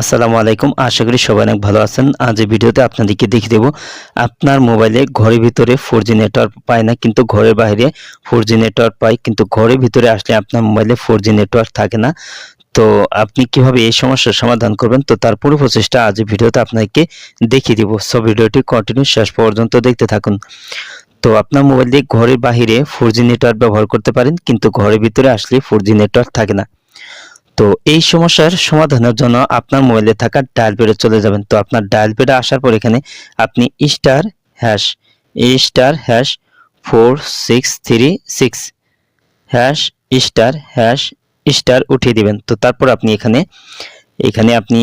আসসালামু আলাইকুম। আশা করি সবাই অনেক ভালো আছেন। আজ এই ভিডিওতে আপনাদেরকে দেখিয়ে দেবো, আপনার মোবাইলে ঘরের ভিতরে ফোর জি নেটওয়ার্ক পায় না, কিন্তু ঘরের বাইরে ফোর জি নেটওয়ার্ক পায়, কিন্তু ঘরের ভিতরে আসলে আপনার মোবাইলে ফোর জি নেটওয়ার্ক থাকে না। তো আপনি কীভাবে এই সমস্যার সমাধান করবেন? তো তার পুরো প্রচেষ্টা আজ ভিডিওতে আপনাকে দেখিয়ে দিব। সব ভিডিওটি কন্টিনিউ শেষ পর্যন্ত দেখতে থাকুন। তো আপনার মোবাইল দিয়ে ঘরের বাইরে ফোর জি নেটওয়ার্ক ব্যবহার করতে পারেন, কিন্তু ঘরের ভিতরে আসলে ফোর জি নেটওয়ার্ক থাকে না। তো এই সমস্যার সমাধানের জন্য আপনার মোবাইলে থাকা ডায়াল প্যাডে চলে যাবেন। তো আপনার ডায়াল প্যাডে আসার পর এখানে আপনি star hash star hash four six three six hash star hash star উঠিয়ে দিবেন। তো তারপর আপনি এখানে এখানে আপনি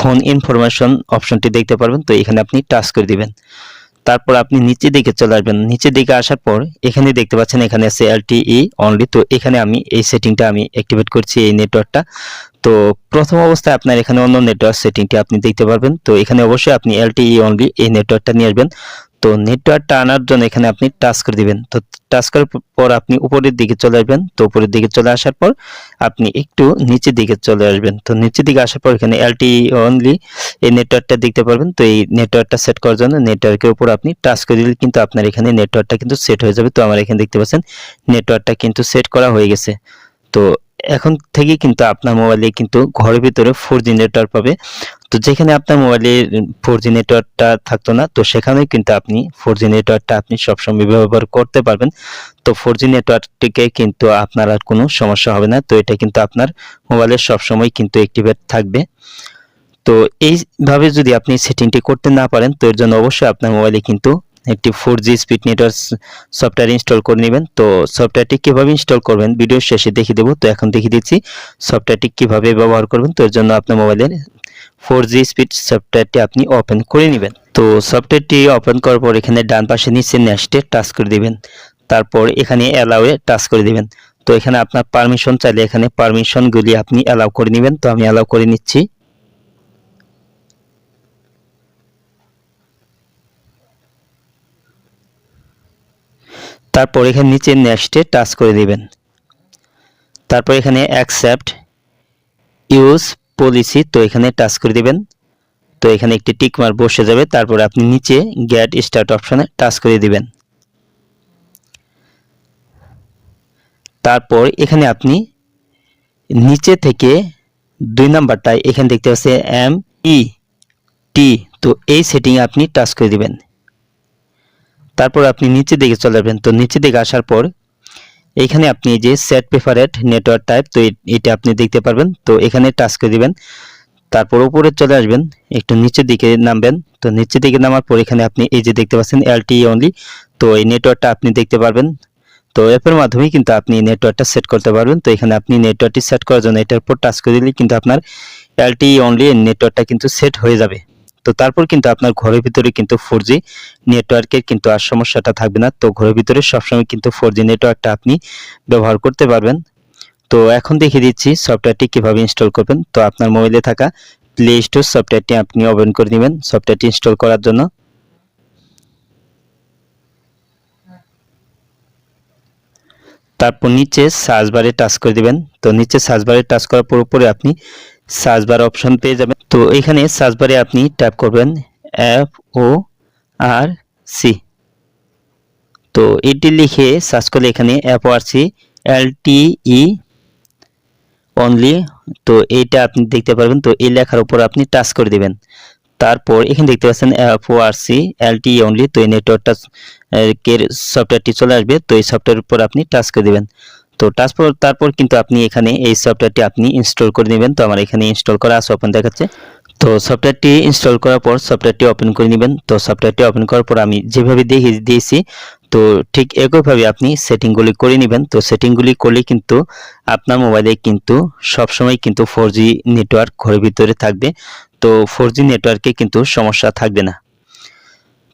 ফোন ইনফরমেশন অপশনটি দেখতে পারবেন। তো এখানে আপনি টাচ করে দিবেন। তারপর আপনি নিচে দিকে চলে আসবেন। নিচে দিকে আসার পর এখানে দেখতে পাচ্ছেন, এখানে আছে এলটিই অনলি তো এখানে আমি এই সেটিংটা আমি অ্যাক্টিভেট করছি এই নেটওয়ার্কটা তো প্রথম অবস্থায় আপনার এখানে অন্য নেটওয়ার্ক সেটিংটি আপনি দেখতে পারবেন। তো এখানে অবশ্যই আপনি এলটিই অনলি এই নেটওয়ার্কটা নিয়ে আসবেন। তো নেটওয়ার্কটা আনার জন্য এখানে আপনি টাচ করে দিবেন। তো টাচ করার পর আপনি উপরের দিকে চলে আসবেন। তো উপরের দিকে চলে আসার পর আপনি একটু নিচের দিকে চলে আসবেন। তো নিচের দিকে আসার পর এখানে এলটিই অনলি এই নেটওয়ার্কটা দেখতে পারবেন। তো এই নেটওয়ার্কটা সেট করার জন্য নেটওয়ার্কের উপর আপনি টাচ করে দিলে কিন্তু আপনার এখানে নেটওয়ার্কটা কিন্তু সেট হয়ে যাবে। তো আমার এখানে দেখতে পাচ্ছেন নেটওয়ার্কটা কিন্তু সেট করা হয়ে গেছে। তো এখন থেকে কিন্তু আপনার মোবাইলে কিন্তু ঘরের ভিতরে ফোর জি নেটওয়ার্ক পাবে। তো যেখানে আপনার মোবাইলে ফোর জি নেটওয়ার্কটা থাকতো না, তো সেখানে কিন্তু আপনি ফোর জি নেটওয়ার্কটা আপনি সবসময় ব্যবহার করতে পারবেন। তো ফোর জি নেটওয়ার্কটিকে কিন্তু আপনার আর কোনো সমস্যা হবে না, তো এটা কিন্তু আপনার মোবাইলে সবসময় কিন্তু অ্যাক্টিভেট থাকবে। তো এইভাবে যদি আপনি সেটিংটি করতে না পারেন, তো এর জন্য অবশ্যই আপনার মোবাইলে কিন্তু একটি four G speed network software install করে নেবেন। তো সফটওয়্যারটি কীভাবে ইনস্টল করবেন? ভিডিও শেষে দেখিয়ে দেবো। তো এখন দেখিয়ে দিচ্ছি সফটওয়্যারটি কীভাবে ব্যবহার করবেন। তো এর জন্য আপনার মোবাইলের ফোর জি স্পিড সফটওয়্যারটি আপনি ওপেন করে নেবেন। তো সফটওয়্যারটি ওপেন করার পর এখানে ডান পাশে নিচে নেক্সটে টাচ করে দিবেন। তারপর এখানে অ্যালাউয়ে টাচ করে দিবেন। তো এখানে আপনার পারমিশন চাইলে এখানে পারমিশনগুলি আপনি অ্যালাউ করে নেবেন। তো আমি অ্যালাউ করে নিচ্ছি। তারপর এখানে নিচে নেক্সটে টাচ করে দিবেন। তারপর এখানে অ্যাকসেপ্ট ইউজ পলিসি তো এখানে টাচ করে দিবেন। তো এখানে একটি টিকমার বসে যাবে, তারপর আপনি নিচে গ্যাট স্টার্ট অপশানে টাচ করে দিবেন। তারপর এখানে আপনি নিচে থেকে দুই নাম্বারটায় এখানে দেখতে পাচ্ছে এম ই টি তো এই সেটিং আপনি টাচ করে দিবেন। তারপর আপনি নিচে দিকে চলে যাবেন। তো নিচে দিকে আসার পর এখানে আপনি যে সেট প্রেফারেট নেটওয়ার্ক টাইপ তো এটা আপনি দেখতে পারবেন। তো এখানে টাচ করে দিবেন। তারপর উপরে চলে আসবেন। একটু নিচের দিকে নামবেন। তো নিচের দিকে নামার পর এখানে আপনি এই যে দেখতে পাচ্ছেন এলটি অনলি তো এই নেটওয়ার্কটা আপনি দেখতে পারবেন। তো অ্যাপের মাধ্যমেই কিন্তু আপনি নেটওয়ার্কটা সেট করতে পারবেন। তো এখানে আপনি নেটওয়ার্কটি সেট করার জন্য এটার উপর টাচ করে দিলে কিন্তু আপনার এলটি অনলি নেটওয়ার্কটা কিন্তু সেট হয়ে যাবে। তো তারপর কিন্তু আপনার ঘরের ভিতরে কিন্তু ফোর জি নেটওয়ার্কের কিন্তু আর সমস্যাটা থাকবে না। তো ঘরের ভিতরে সবসময় কিন্তু ফোর জি নেটওয়ার্কটা আপনি ব্যবহার করতে পারবেন। তো এখন দেখিয়ে দিচ্ছি সফটওয়্যারটি কীভাবে ইনস্টল করবেন। তো আপনার মোবাইলে থাকা প্লে স্টোর সফটওয়্যারটি আপনি ওপেন করে নেবেন সফটওয়্যারটি ইনস্টল করার জন্য। তারপর নিচে সার্চ বারে টাচ করে দিবেন। তো নিচে সার্চ বারে টাচ করার পর আপনি সার্চ বার অপশন পেয়ে যাবেন। তো এখানে সার্চ বারে আপনি ট্যাপ করবেন এফ ও আর সি তো এটি লিখে সার্চ করলে এখানে F O R C L T E only তো এইটা আপনি দেখতে পারবেন, তো এই লেখার উপর আপনি টাচ করে দিবেন। তারপর এখানে দেখতে পাচ্ছেন F O R C L T only তো এই নেটওয়ার্কটা সফটওয়্যারটি চলে আসবে, তো এই সফটওয়্যার উপর আপনি টাচ করে দিবেন। তো তারপর তারপর কিন্তু আপনি এখানে এই সফটওয়্যারটি আপনি ইনস্টল করে নেবেন। তো আমার এখানে ইনস্টল করা আছে ওপেন দেখাচ্ছে। তো সফটওয়্যারটি ইনস্টল করার পর সফটওয়্যারটি ওপেন করে নেবেন। তো সফটওয়্যারটি ওপেন করার পর আমি যেভাবে দেখিয়ে দিয়েছি, তো ঠিক একইভাবে আপনি সেটিংগুলি করে নেবেন। তো সেটিংগুলি করলে কিন্তু আপনার মোবাইলে কিন্তু সবসময় কিন্তু ফোর জি নেটওয়ার্ক ঘরের ভিতরে থাকবে। তো ফোর জি নেটওয়ার্কে কিন্তু সমস্যা থাকবে না।